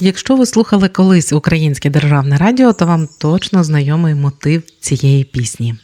Якщо ви слухали колись українське державне радіо, то вам точно знайомий мотив цієї пісні.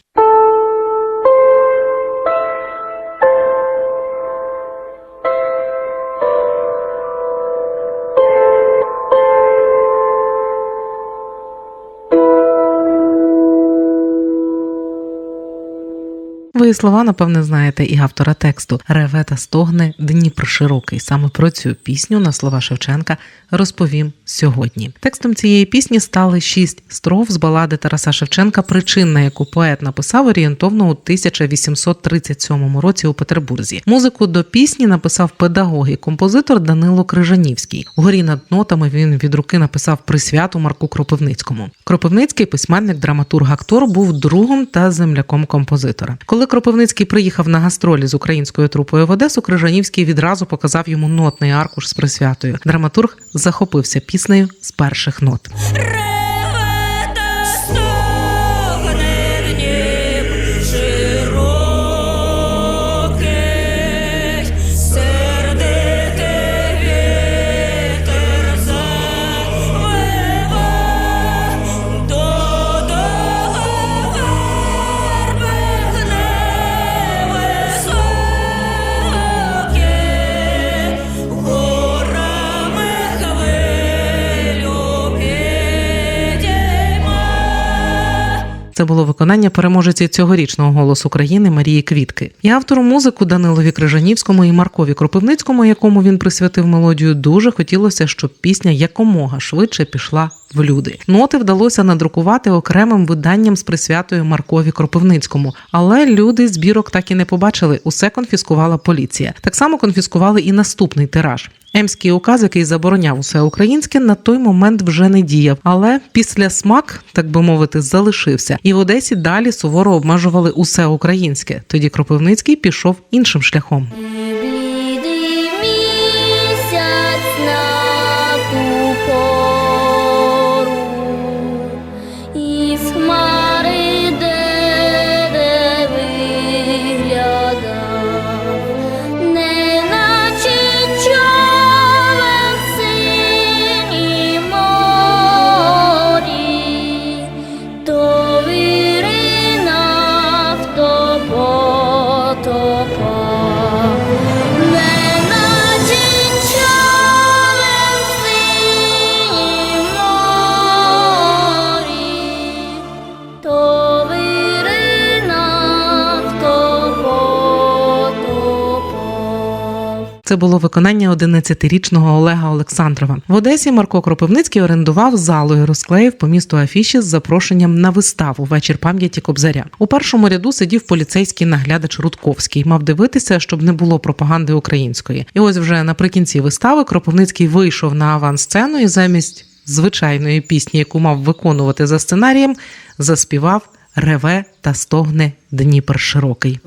І слова, напевне, знаєте і автора тексту Реве та стогне Дніпр широкий. Саме про цю пісню на слова Шевченка розповім сьогодні. Текстом цієї пісні стали шість строф з балади Тараса Шевченка, причинна, яку поет написав орієнтовно у 1837 році у Петербурзі. Музику до пісні написав педагог і композитор Данило Крижанівський. Угорі над нотами він від руки написав присвяту Марку Кропивницькому. Кропивницький письменник, драматург, актор був другом та земляком композитора. Коли Кропивницький приїхав на гастролі з українською трупою в Одесу, Крижанівський відразу показав йому нотний аркуш з присвятою. Драматург захопився піснею з перших нот. Це було виконання переможеці цьогорічного голосу України Марії Квітки. І автору музику Данилові Крижанівському і Маркові Кропивницькому, якому він присвятив мелодію, дуже хотілося, щоб пісня якомога швидше пішла в люди. Ноти вдалося надрукувати окремим виданням з присвятою Маркові Кропивницькому, але люди збірок так і не побачили. Усе конфіскувала поліція. Так само конфіскували і наступний тираж. Емський указ, який забороняв усе українське, на той момент вже не діяв, але після смак, так би мовити, залишився. І в Одесі далі суворо обмежували усе українське. Тоді Кропивницький пішов іншим шляхом. Це було виконання 11-річного Олега Олександрова. В Одесі Марко Кропивницький орендував залу і розклеїв по місту афіші з запрошенням на виставу вечір пам'яті Кобзаря. У першому ряду сидів поліцейський наглядач Рудковський. Мав дивитися, щоб не було пропаганди української. І ось вже наприкінці вистави Кропивницький вийшов на авансцену і замість звичайної пісні, яку мав виконувати за сценарієм, заспівав Реве та стогне Дніпр широкий.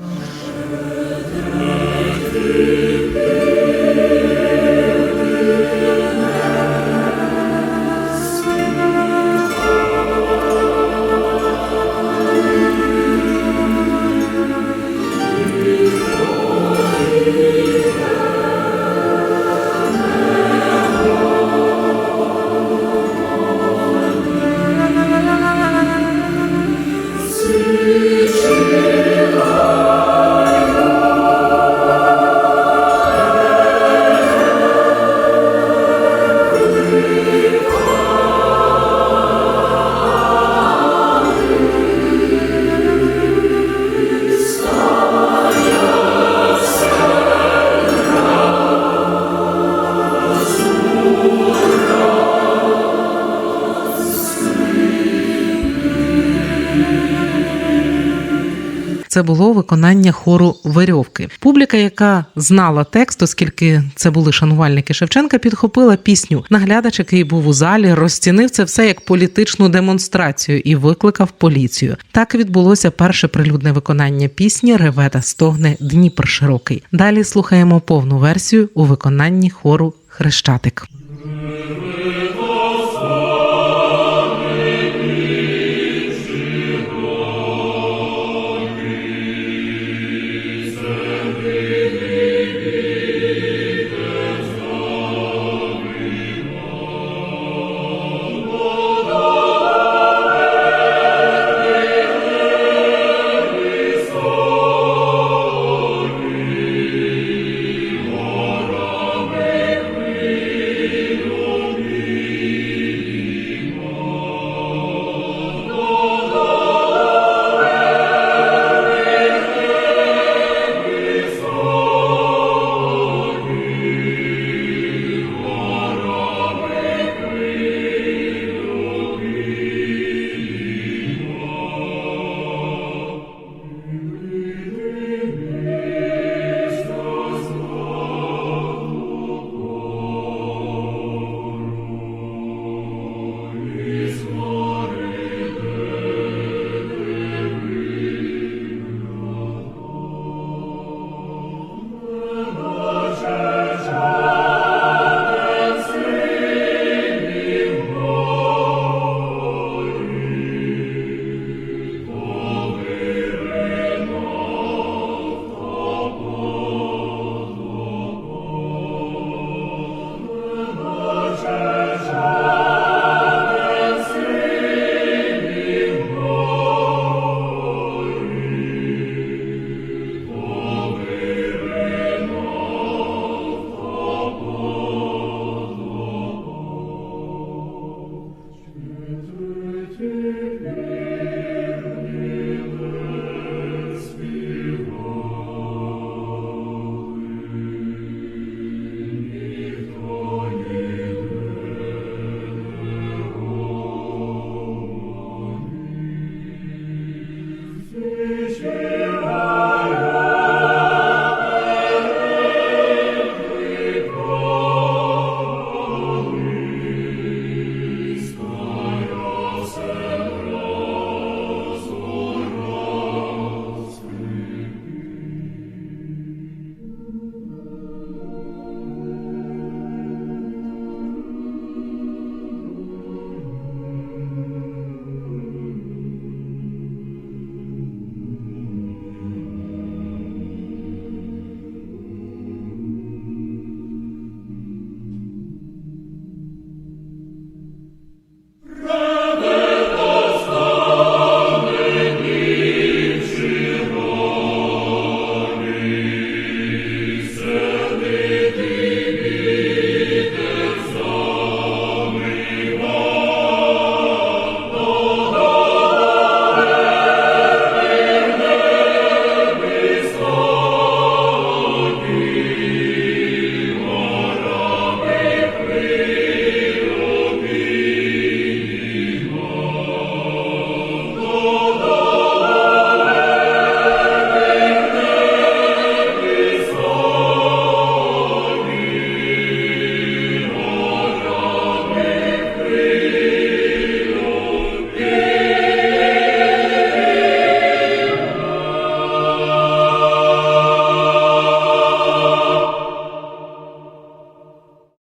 Це було виконання хору Верьовки. Публіка, яка знала текст, оскільки це були шанувальники Шевченка, підхопила пісню. Наглядач, який був у залі, розцінив це все як політичну демонстрацію і викликав поліцію. Так відбулося перше прилюдне виконання пісні Реве та стогне Дніпр широкий. Далі слухаємо повну версію у виконанні хору Хрещатик.